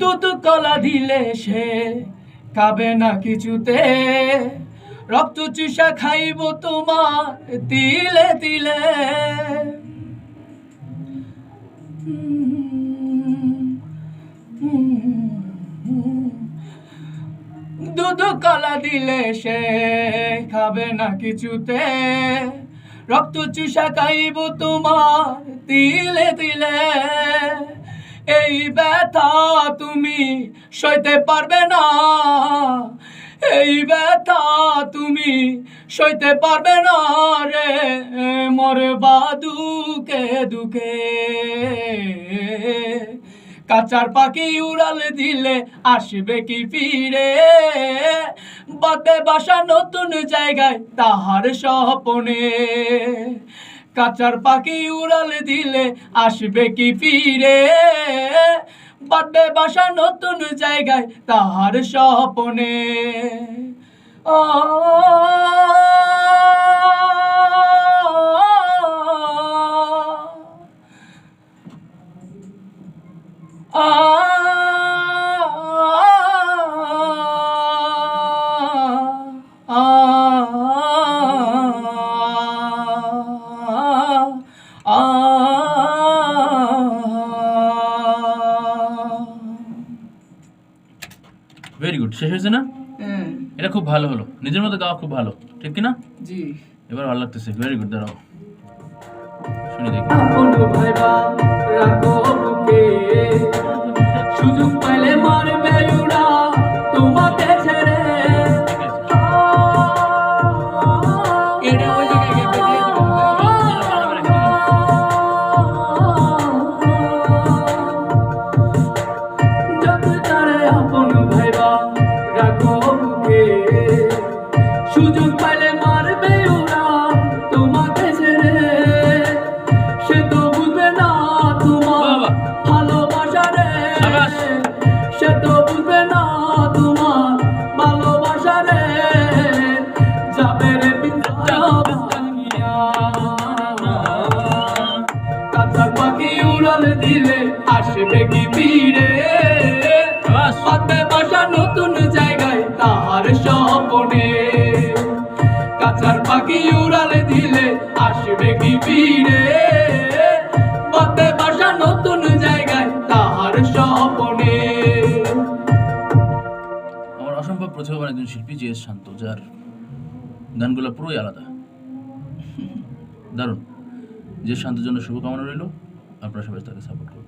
দুধ কলা দিলে সে খাবে না কিছুতে। রক্ত চুষা খাইব তোমার তিলে দিলে দুধ কলা দিলে সে খাবে না কিছুতে। রক্ত চুষা খাইব তোমার তিলে তিলে। এই ব্যথা তুমি সইতে পারবে না। এই ব্যথা তুমি সইতে পারবে না রে মরবা দুকে দুকে। কাচার পাখি উড়াল দিলে আসবে কি ফিরে? বাদে বাসা নতুন জায়গায় তাহার স্বপনে। কাচার পাখি উড়াল দিলে আসবে কি ফিরে বাদবে বাসা নতুন জায়গায় তাহার স্বপনে ও ভেরি গুড শেষ হয়েছে না? এটা খুব ভালো হলো। নিজের মতো গাওয়া খুব ভালো। ঠিক কি না জি। এবার ভালো লাগতেছে। ভেরি গুড দাঁড়াও। শুনে দেখি। উড়াল দিলে আসবে কি সাবাস। পাতে বাসা নতুন জায়গায় তাহার স্বপনে। কাঁচার পাখি উড়ালে দিলে আসবে কি প্রতিভাবান একজন শিল্পী যে এস শান্ত, যার গানগুলো পুরোই আলাদা। দারুণ। জন্য শুভকামনা রইল। আপনারা সবাই তাকে সাপোর্ট করুন